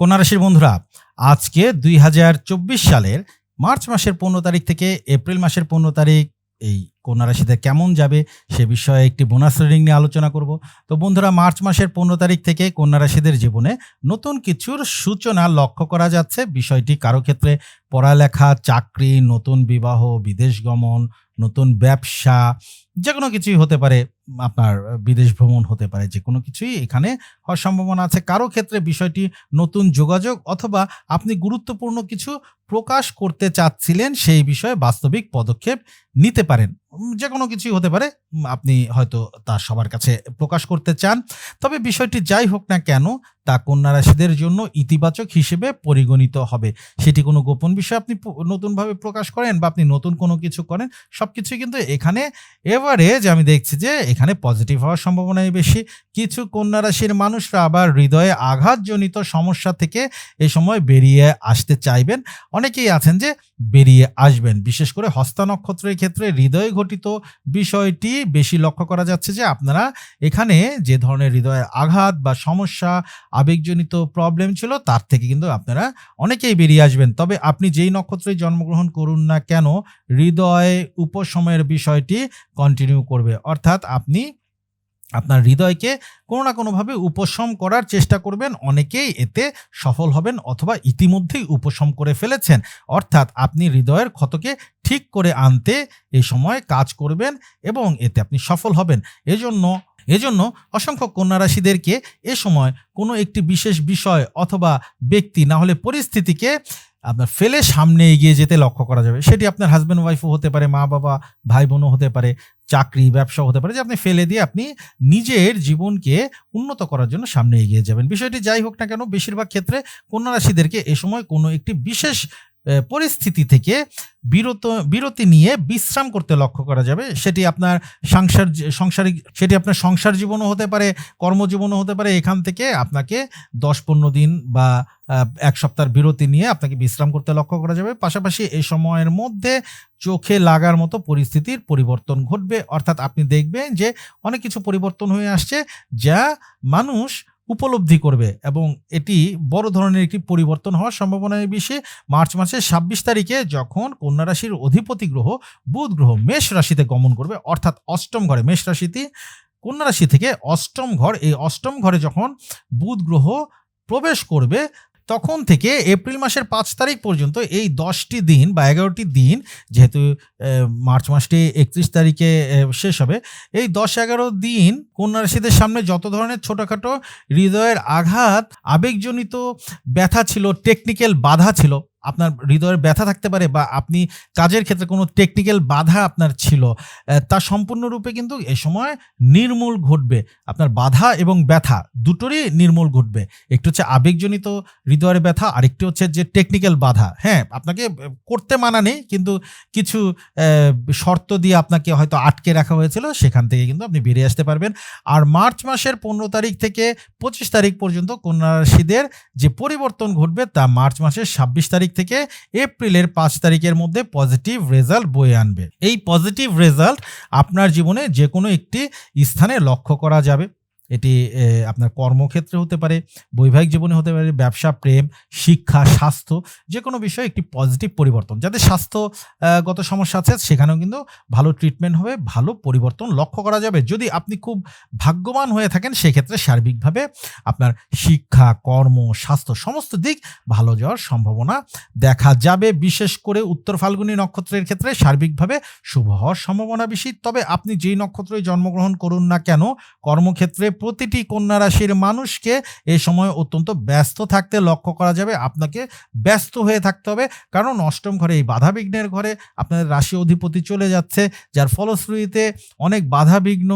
কন্যা রাশির বন্ধুরা, আজকে দুই হাজার চব্বিশ সালের মার্চ মাসের পনেরো তারিখ থেকে এপ্রিল মাসের পনেরো তারিখ এই কন্যা রাশিতে কেমন যাবে সে বিষয়ে একটি বোনাস রিডিং নিয়ে আলোচনা করব। তো বন্ধুরা, মার্চ মাসের পনেরো তারিখ থেকে কন্যা রাশিদের জীবনে নতুন কিছুর সূচনা লক্ষ্য করা যাচ্ছে। বিষয়টি কারও ক্ষেত্রে পড়ালেখা, চাকরি, নতুন বিবাহ, বিদেশ গমন, নতুন ব্যবসা যে কোনো কিছুই হতে পারে। আপনার বিদেশ ভ্রমণ হতে পারে যে কোনো কিছুই এখানে হওয়ার সম্ভাবনা আছে। কারও ক্ষেত্রে বিষয়টি নতুন যোগাযোগ অথবা আপনি গুরুত্বপূর্ণ কিছু প্রকাশ করতে চাচ্ছিলেন সেই বিষয়ে বাস্তবিক পদক্ষেপ নিতে পারেন। যে কোনো কিছুই হতে পারে আপনি হয়তো তা সবার কাছে প্রকাশ করতে চান। তবে বিষয়টি যাই হোক না কেন, তা কন্যা রাশিদের জন্য ইতিবাচক হিসেবে পরিগণিত হবে। সেটি কোনো গোপন বিষয় আপনি নতুনভাবে প্রকাশ করেন বা আপনি নতুন কোনো কিছু করেন সব কিছুই কিন্তু এখানে এভারেজ আমি দেখছি যে এখানে পজিটিভ হওয়ার সম্ভাবনাই বেশি। কিছু কন্যা রাশির মানুষরা আবার হৃদয়ে আঘাতজনিত সমস্যা থেকে এ সময় বেরিয়ে আসতে চাইবেন। অনেকেই আছেন যে বেরিয়ে আসবেন, বিশেষ করে হস্তা নক্ষত্রের ক্ষেত্রে হৃদয় ঘটিত বিষয়টি বেশি লক্ষ্য করা যাচ্ছে যে আপনারা এখানে যে ধরনের হৃদয়ের আঘাত বা সমস্যা, আবেগজনিত প্রবলেম ছিল তার থেকে কিন্তু আপনারা অনেকেই বেরিয়ে আসবেন। তবে আপনি যেই নক্ষত্রে জন্মগ্রহণ করুন না কেন, হৃদয় উপশমের বিষয়টি কন্টিনিউ করবে। অর্থাৎ আপনি আপনার হৃদয়কে কোনো না কোনোভাবে উপশম করার চেষ্টা করবেন। অনেকেই এতে সফল হবেন অথবা ইতিমধ্যেই উপশম করে ফেলেছেন। অর্থাৎ আপনি হৃদয়ের ক্ষতকে ঠিক করে আনতে এই সময় কাজ করবেন এবং এতে আপনি সফল হবেন। এজন্য এজন্য অসংখ্য কন্যা রাশিদেরকে এ সময় কোনো একটি বিশেষ বিষয় অথবা ব্যক্তি না হলে পরিস্থিতিকে আপনার ফেলে সামনে এগিয়ে যেতে লক্ষ্য করা যাবে। সেটি আপনার হাজব্যান্ড ওয়াইফও হতে পারে মা বাবা ভাই বোনও হতে পারে। চাকরি ব্যবসা হতে পারে যে আপনি ফেলে দিয়ে আপনি নিজের জীবনকে উন্নত করার জন্য সামনে এগিয়ে যাবেন। বিষয়টি যাই হোক না কেন, বেশিরভাগ ক্ষেত্রে কন্যা রাশিদেরকে এ সময় কোনো একটি বিশেষ পরিস্থিতি থেকে বিরত, বিরতি নিয়ে বিশ্রাম করতে লক্ষ্য করা যাবে। সেটি আপনার সংসার সংসারিক, সেটি আপনার সংসার জীবনও হতে পারে, কর্মজীবনও হতে পারে। এখান থেকে আপনাকে দশ পনেরো দিন বা এক সপ্তাহের বিরতি নিয়ে আপনাকে বিশ্রাম করতে লক্ষ্য করা যাবে। পাশাপাশি এই সময়ের মধ্যে চোখে লাগার মতো পরিস্থিতির পরিবর্তন ঘটবে। অর্থাৎ আপনি দেখবেন যে অনেক কিছু পরিবর্তন হয়ে আসছে, যা মানুষ উপলব্ধি করবে এবং এটি বড় ধরনের একটি পরিবর্তন হওয়ার সম্ভাবনা বেশি। মার্চ মাসের ছাব্বিশ তারিখে যখন কন্যা রাশির অধিপতি গ্রহ, বুধ গ্রহ মেষ রাশিতে গমন করবে, অর্থাৎ অষ্টম ঘরে মেষ রাশিতে, কন্যা রাশি থেকে অষ্টম ঘর, এই অষ্টম ঘরে যখন বুধ গ্রহ প্রবেশ করবে, তখন থেকে এপ্রিল মাসের পাঁচ তারিখ পর্যন্ত এই দশটি দিন বা এগারোটি দিন, যেহেতু মার্চ মাসটি একত্রিশ তারিখে শেষ হবে। এই দশ এগারো দিন কন্যা রাশিদের সামনে যত ধরনের ছোটোখাটো হৃদয়ের আঘাত, আবেগজনিত ব্যথা ছিল টেকনিক্যাল বাধা ছিল, আপনার হৃদয়ের ব্যথা থাকতে পারে বা আপনি কাজের ক্ষেত্রে কোনো টেকনিক্যাল বাধা আপনার ছিল তা সম্পূর্ণরূপে কিন্তু এ সময় নির্মূল ঘটবে। আপনার বাধা এবং ব্যথা দুটোরই নির্মূল ঘটবে। একটু হচ্ছে আবেগজনিত হৃদয়ের ব্যথা, আরেকটি হচ্ছে যে টেকনিক্যাল বাধা। হ্যাঁ আপনাকে করতে মানা নেই, কিন্তু কিছু শর্ত দিয়ে আপনাকে হয়তো আটকে রাখা হয়েছিল, সেখান থেকে কিন্তু আপনি বেরিয়ে আসতে পারবেন। আর মার্চ মাসের পনেরো তারিখ থেকে পঁচিশ তারিখ পর্যন্ত কন্যা রাশিদের যে পরিবর্তন ঘটবে, তা মার্চ মাসের ছাব্বিশ তারিখ থেকে এপ্রিলের পাঁচ তারিখের মধ্যে পজিটিভ রেজাল্ট বয়ে আনবে। এই পজিটিভ রেজাল্ট আপনার জীবনে যে কোনো একটি স্থানে লক্ষ্য করা যাবে। এটি আপনার কর্মক্ষেত্রে হতে পারে, বৈবাহিক জীবনে হতে পারে, ব্যবসা, প্রেম, শিক্ষা, স্বাস্থ্য যে কোনো বিষয়ে একটি পজিটিভ পরিবর্তন। যাদের স্বাস্থ্যগত সমস্যা আছে, সেখানেও কিন্তু ভালো ট্রিটমেন্ট হবে, ভালো পরিবর্তন লক্ষ্য করা যাবে। যদি আপনি খুব ভাগ্যবান হয়ে থাকেন, সেক্ষেত্রে সার্বিকভাবে আপনার শিক্ষা, কর্ম, স্বাস্থ্য সমস্ত দিক ভালো যাওয়ার সম্ভাবনা দেখা যাবে। বিশেষ করে উত্তর ফাল্গুনী নক্ষত্রের ক্ষেত্রে সার্বিকভাবে শুভ হওয়ার সম্ভাবনা বেশি। তবে আপনি যেই নক্ষত্রে জন্মগ্রহণ করুন না কেন, কর্মক্ষেত্রে প্রতিটি কন্যা রাশির মানুষকে এই সময় অত্যন্ত ব্যস্ত থাকতে লক্ষ্য করা যাবে। আপনাকে ব্যস্ত হয়ে থাকতে হবে। কারণ অষ্টম ঘরে এই বাধা বিঘ্নের ঘরে আপনার রাশি অধিপতি চলে যাচ্ছে। যার ফলশ্রুতিতে অনেক বাধা বিঘ্ন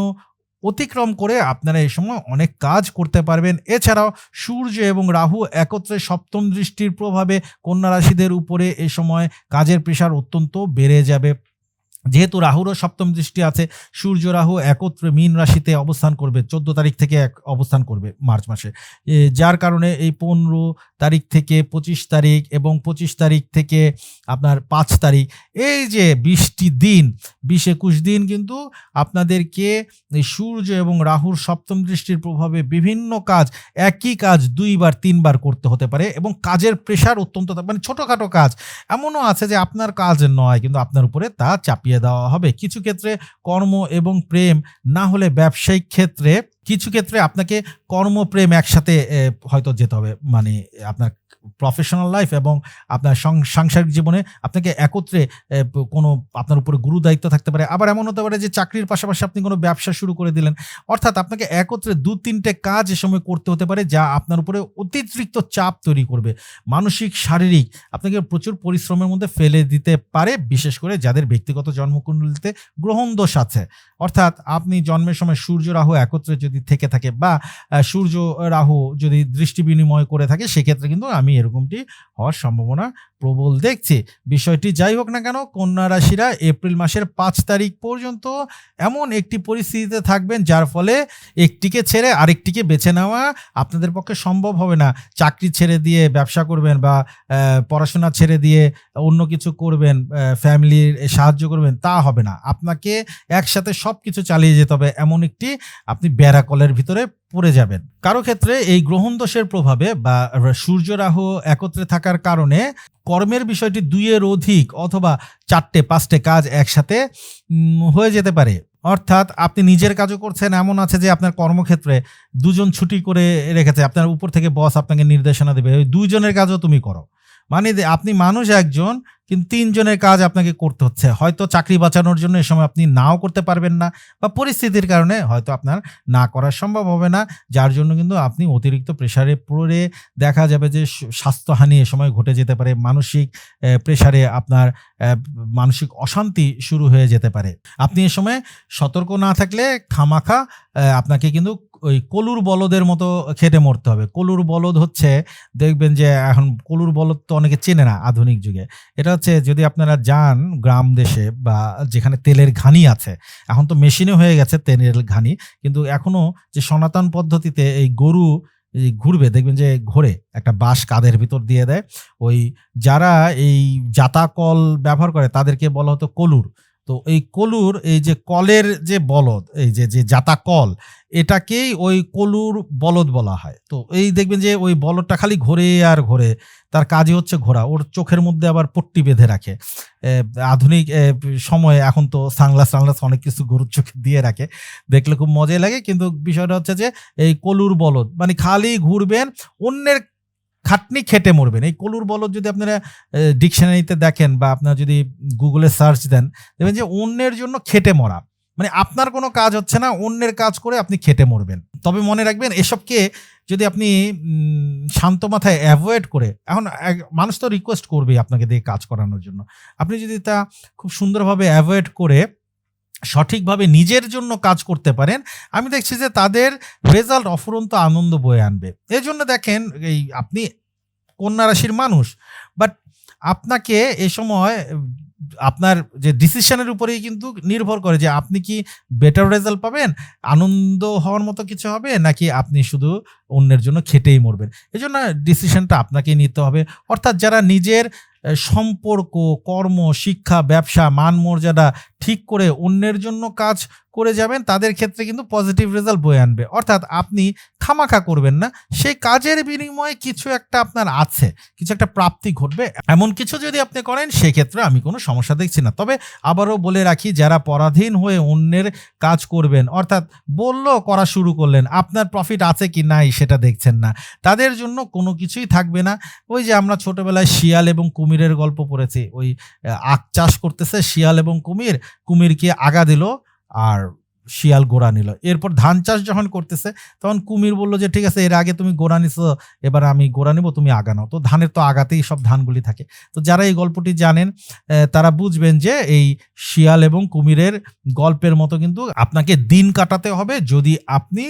অতিক্রম করে আপনারা এই সময় অনেক কাজ করতে পারবেন। এছাড়াও সূর্য এবং রাহু একত্রে সপ্তম দৃষ্টির প্রভাবে কন্যা রাশিদের উপরে এ সময় কাজের প্রেশার অত্যন্ত বেড়ে যাবে। যেহেতু রাহুরও সপ্তম দৃষ্টি আছে, সূর্য রাহু একত্রে মীন রাশিতে অবস্থান করবে, চোদ্দ তারিখ থেকে এক অবস্থান করবে মার্চ মাসে। যার কারণে এই পনেরো তারিখ থেকে পঁচিশ তারিখ এবং পঁচিশ তারিখ থেকে আপনার পাঁচ তারিখ, এই যে বিশটি দিন, বিশ একুশ দিন কিন্তু আপনাদেরকে সূর্য এবং রাহুর সপ্তম দৃষ্টির প্রভাবে বিভিন্ন কাজ, একই কাজ দুইবার, তিনবার করতে হতে পারে এবং কাজের প্রেশার অত্যন্ত মানে ছোটোখাটো কাজ। এমনও আছে যে আপনার কাজ নয়, কিন্তু আপনার উপরে তা চাপিয়ে দেওয়া হবে। কিছু ক্ষেত্রে কর্ম এবং প্রেম না হলে ব্যবসায়িক ক্ষেত্রে, কিছু ক্ষেত্রে আপনাকে কর্মপ্রেম একসাথে হয়তো যেতে হবে। মানে আপনার প্রফেশনাল লাইফ এবং আপনার সাংসারিক জীবনে আপনাকে একত্রে কোনো আপনার উপরে গুরু দায়িত্ব থাকতে পারে। আবার এমন হতে পারে যে চাকরির পাশাপাশি আপনি কোনো ব্যবসা শুরু করে দিলেন। অর্থাৎ আপনাকে একত্রে দু, তিনটে কাজ এ সময় করতে হতে পারে যা আপনার উপরে অতিরিক্ত চাপ তৈরি করবে। মানসিক, শারীরিক আপনাকে প্রচুর পরিশ্রমের মধ্যে ফেলে দিতে পারে, বিশেষ করে যাদের ব্যক্তিগত জন্মকুণ্ডলিতে গ্রহণ দোষ আছে। অর্থাৎ আপনি জন্মের সময় সূর্য, রাহু একত্রে যদি থেকে থাকে বা সূর্য, রাহু যদি দৃষ্টি বিনিময় করে থাকে, সেক্ষেত্রে কিন্তু আমি এরকমটি হওয়ার সম্ভাবনা প্রবল দেখছি। বিষয়টি যাই হোক না কেন, কন্যা রাশিরা এপ্রিল মাসের পাঁচ তারিখ পর্যন্ত এমন একটি পরিস্থিতিতে থাকবেন যার ফলে একটিকে ছেড়ে আরেকটিকে বেছে নেওয়া আপনাদের পক্ষে সম্ভব হবে না। চাকরি ছেড়ে দিয়ে ব্যবসা করবেন বা পড়াশোনা ছেড়ে দিয়ে অন্য কিছু করবেন ফ্যামিলির সাহায্য করবেন, তা হবে না। আপনাকে একসাথে সব কিছু চালিয়ে যেতে হবে। এমন একটি আপনি ব্যারাকলের ভিতরে পড়ে যাবেন। কারও ক্ষেত্রে এই গ্রহণ দোষের প্রভাবে বা সূর্য রাহু একত্রে থাকার কারণে কর্মের বিষয়টি দুইয়ের অধিক অথবা চারটে, পাঁচটে কাজ একসাথে হয়ে যেতে পারে। অর্থাৎ আপনি নিজের কাজও করছেন, এমন আছে যে আপনার কর্মক্ষেত্রে দুজন ছুটি করে রেখেছে, আপনার উপর থেকে বস আপনাকে নির্দেশনা দেবে, ওই দুইজনের কাজও তুমি করো। মানে আপনি মানুষ একজন, কিন্তু তিনজনের কাজ আপনাকে করতে হচ্ছে। হয়তো চাকরি বাঁচানোর জন্য এ সময় আপনি নাও করতে পারবেন না বা পরিস্থিতির কারণে হয়তো আপনার না করা সম্ভব হবে না, যার জন্য কিন্তু আপনি অতিরিক্ত প্রেশারে পড়ে দেখা যাবে যে স্বাস্থ্যহানি এ সময় ঘটে যেতে পারে, মানসিক প্রেশারে আপনার মানসিক অশান্তি শুরু হয়ে যেতে পারে। আপনি এ সময় সতর্ক না থাকলে খামাখা আপনাকে কিন্তু ওই কলুর বলদের মতো খেটে মরতে হবে। কলুর বলদ হচ্ছে, দেখবেন যে এখন কলুর বলদ তো অনেকে চেনে না আধুনিক যুগে। এটা হচ্ছে যদি আপনারা যান গ্রাম দেশে বা যেখানে তেলের ঘানি আছে, এখন তো মেশিনে হয়ে গেছে তেলের ঘানি, কিন্তু এখনও যে সনাতন পদ্ধতিতে এই গরু ঘুরবে, দেখবেন যে ঘোরে, একটা বাঁশ কাঁধের ভিতর দিয়ে দেয়। ওই যারা এই জাতা কল ব্যবহার করে, তাদেরকে বলা হতো কলুর। তো এই কলুর এই যে কলের যে বলদ, এই যে যে জাতা কল, এটাকেই ওই কলুর বলদ বলা হয়। তো এই দেখবেন যে ওই বলদটা খালি ঘোরে আর ঘোরে, তার কাজই হচ্ছে ঘোরা। ওর চোখের মধ্যে আবার পট্টি বেঁধে রাখে। আধুনিক সময়ে এখন তো সাংলাস সাংলাস অনেক কিছু গরুর চোখে দিয়ে রাখে। দেখলে খুব মজাই লাগে, কিন্তু বিষয়টা হচ্ছে যে এই কলুর বলদ মানে খালি ঘুরবেন অন্যের খাটনি খেটে মরবেন। এই কলুর বলদ যদি আপনারা ডিকশনারিতে দেখেন বা আপনারা যদি গুগলে সার্চ দেন, দেখবেন যে অন্যের জন্য খেটে মরা। মানে আপনার কোনো কাজ হচ্ছে না, অন্যের কাজ করে আপনি খেটে মরবেন। তবে মনে রাখবেন, এসবকে যদি আপনি শান্ত মাথায় অ্যাভয়েড করে, এখন মানুষ তো রিকোয়েস্ট করবেই আপনাকে দিয়ে কাজ করানোর জন্য। আপনি যদি তা খুব সুন্দরভাবে অ্যাভয়েড করে সঠিকভাবে নিজের জন্য কাজ করতে পারেন, আমি দেখছি যে তাদের রেজাল্ট অফুরন্ত আনন্দ বয়ে আনবে। এই জন্য দেখেন, এই আপনি কন্যা রাশির মানুষ বাট আপনাকে এ সময়, আপনার যে ডিসিশনের উপরেই কিন্তু নির্ভর করে যে আপনি কি বেটার রেজাল্ট পাবেন, আনন্দ হওয়ার মতো কিছু হবে, নাকি আপনি শুধু অন্যের জন্য খেটেই মরবেন। এই জন্য ডিসিশনটা আপনাকেই নিতে হবে। অর্থাৎ যারা নিজের সম্পর্ক কর্ম শিক্ষা ব্যবসা মান মর্যাদা ঠিক করে অন্যের জন্য কাজ করে যাবেন, তাদের ক্ষেত্রে কিন্তু পজিটিভ রেজাল্ট বয়ে আনবে। অর্থাৎ আপনি খামাখা করবেন না। সেই কাজের বিনিময়ে কিছু একটা আপনার আছে, কিছু একটা প্রাপ্তি ঘটবে। এমন কিছু যদি আপনি করেন, সেক্ষেত্রে আমি কোনো সমস্যা দেখছি না। তবে আবারও বলে রাখি, যারা পরাধীন হয়ে অন্যের কাজ করবেন, অর্থাৎ বলল, করা শুরু করলেন, আপনার প্রফিট আছে কি নাই সেটা দেখছেন না। তাদের জন্য কোনো কিছুই থাকবে না। ওই যে আমরা ছোটবেলায় শিয়াল এবং কুমিরের গল্প পড়েছি। ওই আখ চাষ করতেছে শিয়াল এবং কুমির। কুমিরকে আগা দিল আর শিয়াল গোড়া নিল। এরপর ধান চাষ যখন করতেছে, তখন কুমির বলল যে, ঠিক আছে, এর আগে তুমি গোড়া নিছো, এবার আমি গোড়া নিব, তুমি আগা নাও। তো ধানের তো আগাতেই সব ধানগুলি থাকে। তো যারা এই গল্পটি জানেন তারা বুঝবেন যে, এই শিয়াল এবং কুমিরের গল্পের মতো কিন্তু আপনাকে দিন কাটাতে হবে। যদি আপনি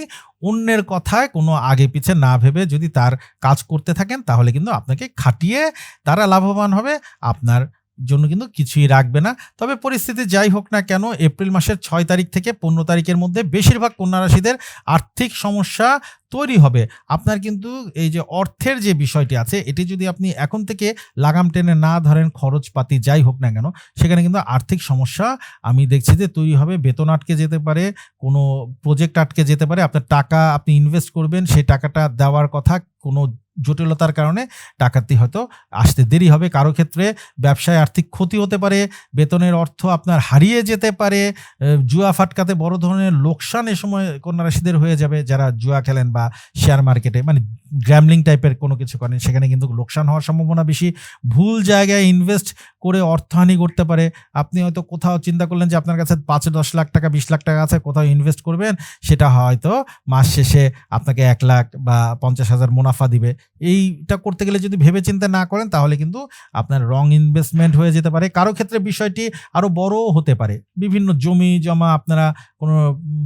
অন্যের কথায় কোনো আগে পিছে না ভেবে যদি তার কাজ করতে থাকেন, তাহলে কিন্তু আপনাকে খাটিয়ে তারা লাভবান হবে। আপনার জন্য কিন্তু কিছুই রাখবে না। তবে পরিস্থিতি যাই হোক না কেন, এপ্রিল মাসের ছয় তারিখ থেকে পনেরো তারিখের মধ্যে বেশিরভাগ কন্যা রাশিদের আর্থিক সমস্যা তৈরি হবে। আপনার কিন্তু এই যে অর্থের যে বিষয়টি আছে, এটি যদি আপনি এখন থেকে লাগাম টেনে না ধরেন, খরচপাতি যাই হোক না কেন, সেখানে কিন্তু আর্থিক সমস্যা আমি দেখছি যে তৈরি হবে। বেতন আটকে যেতে পারে, কোনো প্রজেক্ট আটকে যেতে পারে। আপনার টাকা আপনি ইনভেস্ট করবেন, সেই টাকাটা দেওয়ার কথা কোনো জটিলতার কারণে টাকাটি হয়তো আসতে দেরি হবে। কারও ক্ষেত্রে ব্যবসায় আর্থিক ক্ষতি হতে পারে, বেতনের অর্থ আপনার হারিয়ে যেতে পারে জুয়া ফাটকাতে বড় ধরনের লোকসান এ সময় কন্যা রাশিদের হয়ে যাবে, যারা জুয়া খেলেন বা শেয়ার মার্কেটে মানে গ্র্যামলিং টাইপের কোনো কিছু করেন, সেখানে কিন্তু লোকসান হওয়ার সম্ভাবনা বেশি। ভুল জায়গায় ইনভেস্ট করে অর্থহানি করতে পারে। আপনি হয়তো কোথাও চিন্তা করলেন যে আপনার কাছে পাঁচ, দশ লাখ টাকা, বিশ লাখ টাকা আছে, কোথাও ইনভেস্ট করবেন, সেটা হয়তো মাস শেষে আপনাকে এক লাখ বা পঞ্চাশ হাজার মুনাফা দিবে। এইটা করতে গেলে যদি ভেবে চিন্তা না করেন, তাহলে কিন্তু আপনার রং ইনভেস্টমেন্ট হয়ে যেতে পারে। কারও ক্ষেত্রে বিষয়টি আরও বড় হতে পারে। বিভিন্ন জমি জমা আপনারা কোনো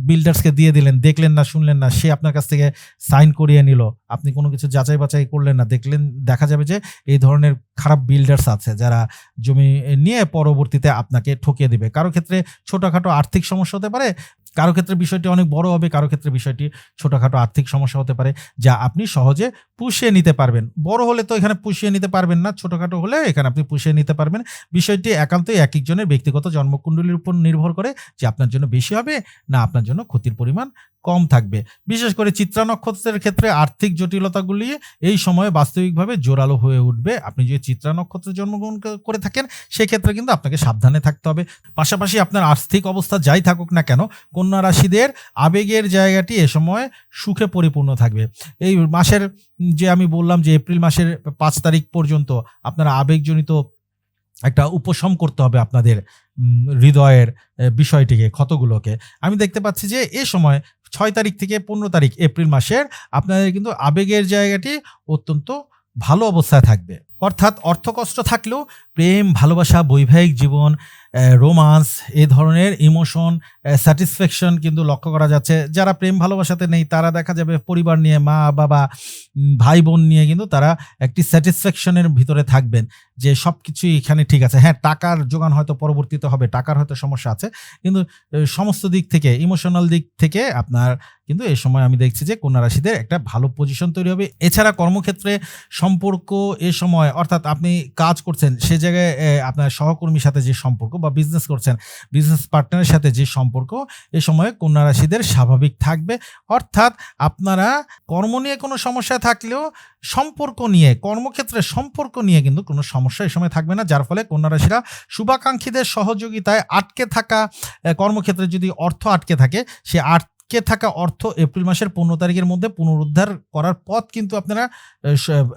বিল্ডার্সকে দিয়ে দিলেন, দেখলেন না, শুনলেন না, সে আপনার কাছ থেকে সাইন করিয়ে নিল। আপনি কোনো কিছু যাচাই বাছাই করলেন না। দেখলেন, দেখা যাবে যে এই ধরনের খারাপ বিল্ডার্স আছে যারা জমি নিয়ে পরবর্তীতে আপনাকে ঠকিয়ে দেবে। কারও ক্ষেত্রে ছোটোখাটো আর্থিক সমস্যা হতে পারে, কারও ক্ষেত্রে বিষয়টি অনেক বড় হবে, কারও ক্ষেত্রে বিষয়টি ছোটোখাটো আর্থিক সমস্যা হতে পারে, যা আপনি সহজে পুষিয়ে নিতে পারবেন। বড় হলে তো এখানে পুষিয়ে নিতে পারবেন না, ছোটোখাটো হলে এখানে আপনি পুষিয়ে নিতে পারবেন। বিষয়টি একান্তই এক একজনের ব্যক্তিগত জন্মকুণ্ডলীর উপর নির্ভর করে যে আপনার জন্য বেশি হবে না আপনার জন্য ক্ষতির পরিমাণ কম থাকবে। বিশেষ করে চিত্রা নক্ষত্রের ক্ষেত্রে আর্থিক জটিলতাগুলি এই সময়ে বাস্তবিকভাবে জোরালো হয়ে উঠবে। আপনি যদি চিত্রা নক্ষত্রে জন্মগ্রহণ করে থাকেন, সেক্ষেত্রে কিন্তু আপনাকে সাবধানে থাকতে হবে। পাশাপাশি আপনার আর্থিক অবস্থা যাই থাকুক না কেন, কন্যা রাশিদের আবেগের জায়গাটি এ সময় সুখে পরিপূর্ণ থাকবে। এই মাসের যে আমি বললাম যে এপ্রিল মাসের পাঁচ তারিখ পর্যন্ত আপনারা আবেগজনিত একটা উপশম করতে হবে আপনাদের হৃদয়ের বিষয়টিকে, ক্ষতগুলোকে। আমি দেখতে পাচ্ছি যে এ সময় ছয় তারিখ থেকে পনেরো তারিখ এপ্রিল মাসের আপনাদের কিন্তু আবেগের জায়গাটি অত্যন্ত ভালো অবস্থায় থাকবে। অর্থাৎ অর্থকষ্ট থাকলেও প্রেম, ভালোবাসা, বৈবাহিক জীবন রোমান্স এই ধরনের ইমোশন স্যাটিসফ্যাকশন কিন্তু লক্ষ্য করা যাচ্ছে। যারা প্রেম ভালোবাসাতে নেই, তারা দেখা যাবে পরিবার নিয়ে, মা, বাবা ভাই বোন নিয়ে কিন্তু তারা একটি স্যাটিসফ্যাকশনের ভিতরে থাকবেন যে সব কিছুই এখানে ঠিক আছে। হ্যাঁ টাকার যোগান হয়তো পরবর্তীতে হবে, টাকার হয়তো সমস্যা আছে, কিন্তু সমস্ত দিক থেকে ইমোশনাল দিক থেকে আপনার কিন্তু এ সময় আমি দেখছি যে কন্যা রাশিদের একটা ভালো পজিশন তৈরি হবে। এছাড়া কর্মক্ষেত্রে সম্পর্ক এ সময়, অর্থাৎ আপনি কাজ করছেন, সে জায়গায় আপনার সহকর্মীর সাথে যে সম্পর্ক বা বিজনেস করছেন বিজনেস পার্টনারের সাথে যে সম্পর্ক, এ সময়ে কন্যা রাশিদের স্বাভাবিক থাকবে। অর্থাৎ আপনারা কর্ম নিয়ে কোনো সমস্যা থাকলেও সম্পর্ক নিয়ে, কর্মক্ষেত্রে সম্পর্ক নিয়ে কিন্তু কোনো সমস্যা এ সময় থাকবে না। যার ফলে কন্যা রাশিরা শুভাকাঙ্ক্ষীদের সহযোগিতায় আটকে থাকা কর্মক্ষেত্রে যদি অর্থ আটকে থাকে, সে আটকে থাকা অর্থ এপ্রিল মাসের পনেরো তারিখের মধ্যে পুনরুদ্ধার করার পথ কিন্তু আপনারা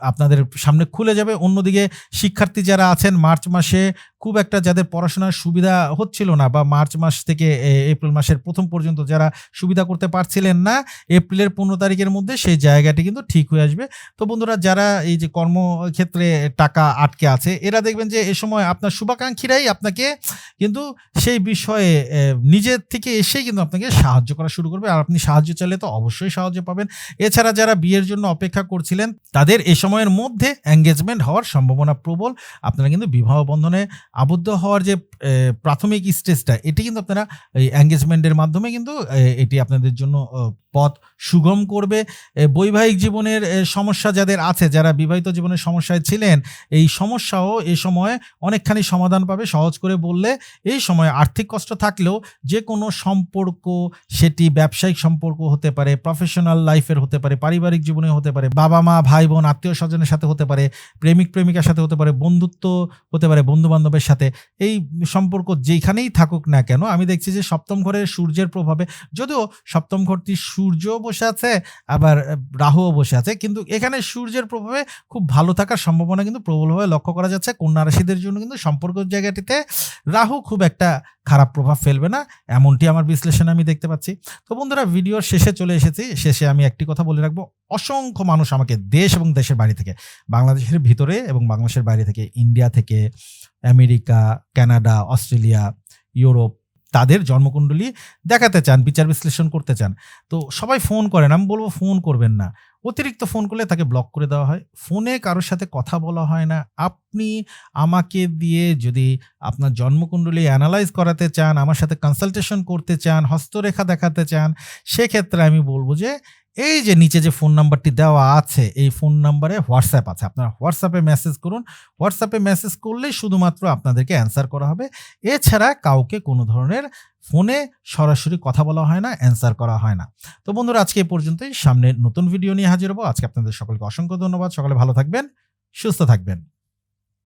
আপনাদের সামনে খুলে যাবে। অন্যদিকে শিক্ষার্থী যারা আছেন, মার্চ মাসে খুব একটা যাদের পড়াশোনার সুবিধা হচ্ছিল না বা মার্চ মাস থেকে এপ্রিল মাসের প্রথম পর্যন্ত যারা সুবিধা করতে পারছিলেন না, এপ্রিলের পনেরো তারিখের মধ্যে সেই জায়গাটি কিন্তু ঠিক হয়ে আসবে। তো বন্ধুরা, যারা এই যে কর্মক্ষেত্রে টাকা আটকে আছে, এরা দেখবেন যে এ সময় আপনার শুভাকাঙ্ক্ষীরাই আপনাকে কিন্তু সেই বিষয়ে নিজের থেকে এসেই কিন্তু আপনাকে সাহায্য করা শুরু করবে। আর আপনি সাহায্য চাইলে তো অবশ্যই সাহায্য পাবেন। এছাড়া যারা বিয়ের জন্য অপেক্ষা করছিলেন, তাদের এ সময়ের মধ্যে এঙ্গেজমেন্ট হওয়ার সম্ভাবনা প্রবল। আপনারা কিন্তু বিবাহ বন্ধনে আবদ্ধ হওয়ার যে প্রাথমিক স্টেজটা এটি কিন্তু আপনারা এই এঙ্গেজমেন্টের মাধ্যমে কিন্তু এটি আপনাদের জন্য পথ সুগম করবে। বৈবাহিক জীবনের সমস্যা যাদের আছে, যারা বিবাহিত জীবনের সমস্যায় ছিলেন, এই সমস্যাও এ সময় অনেকখানি সমাধান পাবে। সহজ করে বললে, এই সময় আর্থিক কষ্ট থাকলেও যে কোনো সম্পর্ক, সেটি ব্যবসায়িক সম্পর্ক হতে পারে প্রফেশনাল লাইফের হতে পারে, পারিবারিক জীবনে হতে পারে, বাবা মা, ভাই বোন, আত্মীয় স্বজনের সাথে হতে পারে, প্রেমিক, প্রেমিকার সাথে হতে পারে, বন্ধুত্ব হতে পারে বন্ধু বান্ধবের সাথে। এই সম্পর্ক যেখানেই থাকুক না কেন, আমি দেখছি যে সপ্তম ঘরে সূর্যের প্রভাবে, যদিও সপ্তম ঘরটি সূর্য বসে আছে, আবার রাহুও বসে আছে, কিন্তু এখানে সূর্যের প্রভাবে খুব ভালো থাকার সম্ভাবনা কিন্তু প্রবলভাবে লক্ষ্য করা যাচ্ছে। কন্যা রাশিদের জন্য কিন্তু সম্পর্ক জায়গাটিতে রাহু খুব একটা খারাপ প্রভাব ফেলবে না, এমনটি আমার বিশ্লেষণে আমি দেখতে পাচ্ছি। তো বন্ধুরা, ভিডিওর শেষে চলে এসেছি। শেষে আমি একটি কথা বলে রাখব। অসংখ্য মানুষ আমাকে দেশ এবং দেশের বাইরে থেকে, বাংলাদেশের ভিতরে এবং বাংলাদেশের বাইরে থেকে, ইন্ডিয়া থেকে, আমেরিকা, কানাডা, অস্ট্রেলিয়া, ইউরোপ, তাদের জন্মকুণ্ডলী দেখাতে চান, বিচার বিশ্লেষণ করতে চান। তো সবাই ফোন করেন, আমি বলব ফোন করবেন না। অতিরিক্ত ফোন করলে তাকে ব্লক করে দেওয়া হয়। ফোনে কারোর সাথে কথা বলা হয় না। আপনি আমাকে দিয়ে যদি আপনার জন্মকুণ্ডলী অ্যানালাইজ করাতে চান, আমার সাথে কনসালটেশন করতে চান, হস্তরেখা দেখাতে চান, সেক্ষেত্রে আমি বলব যে, এই যে নিচে যে ফোন নাম্বারটি দেওয়া আছে, এই ফোন নাম্বারে হোয়াটসঅ্যাপ আছে। আপনার হোয়াটসঅ্যাপে মেসেজ করুন। হোয়াটসঅ্যাপে মেসেজ করলেই শুধুমাত্র আপনাদেরকে অ্যান্সার করা হবে। এছাড়া কাউকে কোনো ধরনের ফোনে সরাসরি কথা বলা হয় না অ্যান্সার করা হয় না। তো বন্ধুরা, আজকে এই পর্যন্তই। সামনে নতুন ভিডিও নিয়ে হাজির হব। আজকে আপনাদের সকলকে অসংখ্য ধন্যবাদ। সকলে ভালো থাকবেন, সুস্থ থাকবেন।